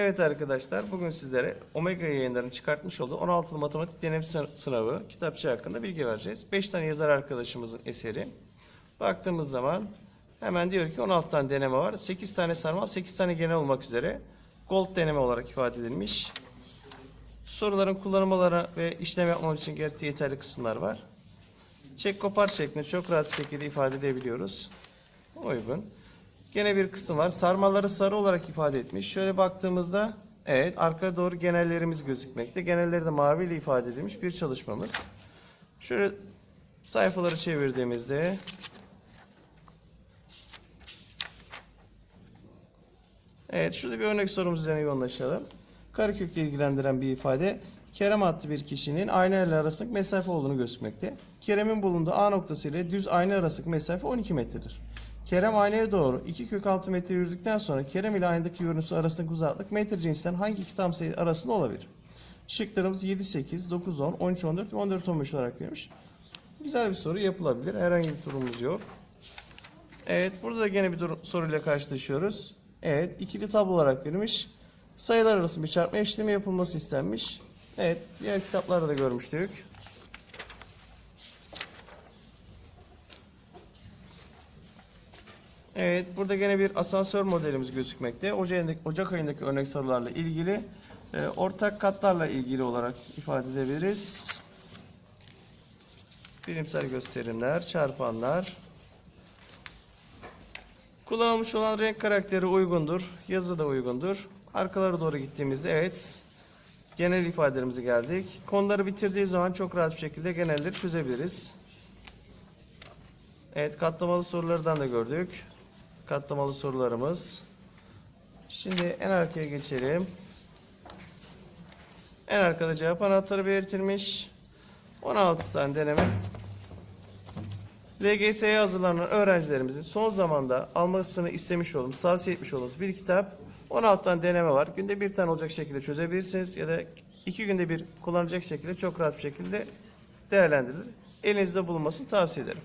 Evet arkadaşlar bugün sizlere Omega yayınlarının çıkartmış olduğu 16. matematik deneme sı- sınavı kitapçı hakkında bilgi vereceğiz. 5 tane yazar arkadaşımızın eseri. Baktığımız zaman hemen diyor ki 16 tane deneme var. 8 tane sarmal 8 tane genel olmak üzere gold deneme olarak ifade edilmiş. Soruların kullanımları ve işlem yapmak için gerekli yeterli kısımlar var. Çek kopar şeklinde çok rahat bir şekilde ifade edebiliyoruz. Uygun. Gene bir kısım var. Sarmaları sarı olarak ifade etmiş. Şöyle baktığımızda evet arkaya doğru genellerimiz gözükmekte. Genelleri de mavi ile ifade edilmiş bir çalışmamız. Şöyle sayfaları çevirdiğimizde Evet şurada bir örnek sorumuz üzerine yoğunlaşalım. Karekökle ilgilendiren bir ifade. Kerem adlı bir kişinin ayna arasındaki mesafe olduğunu gözükmekte. Kerem'in bulunduğu A noktası ile düz ayna arasındaki mesafe 12 metredir. Kerem aynaya doğru 2 kök 6 metre yürüdükten sonra Kerem ile aynadaki görüntüsü arasındaki uzaklık metre cinsinden hangi iki tam sayı arasında olabilir? Şıklarımız 7, 8, 9, 10, 13, 14 ve 14, 15 olarak vermiş. Güzel bir soru yapılabilir. Herhangi bir durumumuz yok. Evet, burada da gene bir soruyla karşılaşıyoruz. Evet, ikili tablo olarak verilmiş. Sayılar arasında bir çarpma işlemi yapılması istenmiş. Evet, diğer kitaplarda da görmüştük. Evet, burada gene bir asansör modelimiz gözükmekte. Ocak ayındaki, örnek sorularla ilgili, e, ortak katlarla ilgili olarak ifade edebiliriz. Bilimsel gösterimler, çarpanlar, Kullanılmış olan renk karakteri uygundur. Yazı da uygundur. Arkalara doğru gittiğimizde evet genel ifadelerimize geldik. Konuları bitirdiği zaman çok rahat bir şekilde genelleri çözebiliriz. Evet katlamalı sorulardan da gördük. Katlamalı sorularımız. Şimdi en arkaya geçelim. En arkada cevap anahtarı belirtilmiş. 16 tane deneme LGS'ye hazırlanan öğrencilerimizin son zamanda almasını istemiş olduğumuz, tavsiye etmiş olduğumuz bir kitap. 16 tane deneme var. Günde bir tane olacak şekilde çözebilirsiniz ya da iki günde bir kullanacak şekilde çok rahat bir şekilde değerlendirilir. Elinizde bulunmasını tavsiye ederim.